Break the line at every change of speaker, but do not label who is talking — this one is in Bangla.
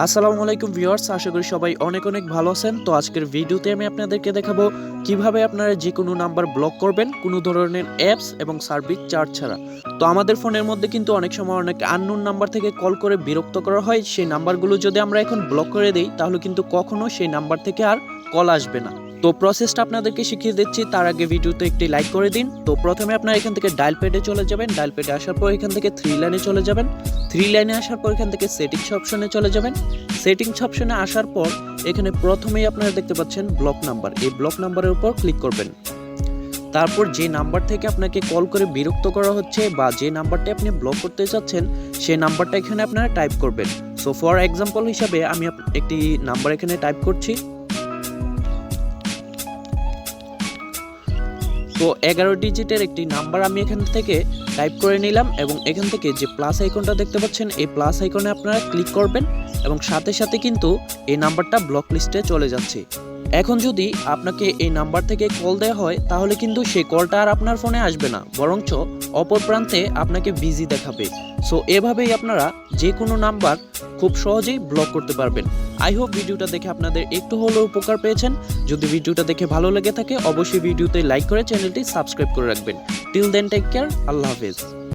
আসসালামু আলাইকুম ভিউয়ার্স, আশা করি সবাই অনেক অনেক ভালো আছেন। তো আজকের ভিডিওতে আমি আপনাদেরকে দেখাবো কীভাবে আপনারা যে কোনো নাম্বার ব্লক করবেন কোনো ধরনের অ্যাপস এবং সার্ভিস চার্জ ছাড়া। তো আমাদের ফোনের মধ্যে কিন্তু অনেক সময় অনেক আননোন নাম্বার থেকে কল করে বিরক্ত করা হয়। সেই নাম্বারগুলো যদি আমরা এখন ব্লক করে দিই, তাহলে কিন্তু কখনো সেই নাম্বার থেকে আর কল আসবে না। তো প্রসেসটা আপনাদেরকে শিখিয়ে দিচ্ছি। তার আগে ভিডিওতে একটি লাইক করে দিন। তো প্রথমে আপনারা এখান থেকে ডায়াল প্যাডে চলে যাবেন। ডায়াল প্যাডে আসার পর এখান থেকে থ্রি লাইনে চলে যাবেন। থ্রি লাইনে আসার পর এখান থেকে সেটিংস অপশনে চলে যাবেন। সেটিংস অপশনে আসার পর এখানে প্রথমেই আপনারা দেখতে পাচ্ছেন ব্লক নাম্বার এই ব্লক নাম্বারের উপর ক্লিক করবেন। তারপর যে নাম্বার থেকে আপনাকে কল করে বিরক্ত করা হচ্ছে বা যে নাম্বারটা আপনি ব্লক করতে চাচ্ছেন, সেই নাম্বারটা এখানে আপনারা টাইপ করবেন। সো ফর এক্সাম্পল হিসাবে আমি একটি নাম্বার এখানে টাইপ করছি। তো এগারো ডিজিটের একটি নাম্বার আমি এখান থেকে টাইপ করে নিলাম এবং এখান থেকে যে প্লাস আইকনটা দেখতে পাচ্ছেন, এই প্লাস আইকনে আপনারা ক্লিক করবেন এবং সাথে সাথে কিন্তু এই নাম্বারটা ব্লক লিস্টে চলে যাচ্ছে। এখন যদি আপনাকে এই নাম্বার থেকে কল দেওয়া হয়, তাহলে কিন্তু সেই কলটা আর আপনার ফোনে আসবে না, বরঞ্চ অপর প্রান্তে আপনাকে বিজি দেখাবে। সো এভাবেই আপনারা যে কোনো নাম্বার খুব সহজেই ব্লক করতে পারবেন। আই হোপ ভিডিওটা দেখে আপনাদের একটু হলেও উপকার পেয়েছেন। যদি ভিডিওটা দেখে ভালো লেগে থাকে, অবশ্যই ভিডিওতে লাইক করে চ্যানেলটি সাবস্ক্রাইব করে রাখবেন। টিল দেন টেক কেয়ার আল্লাহ হাফেজ।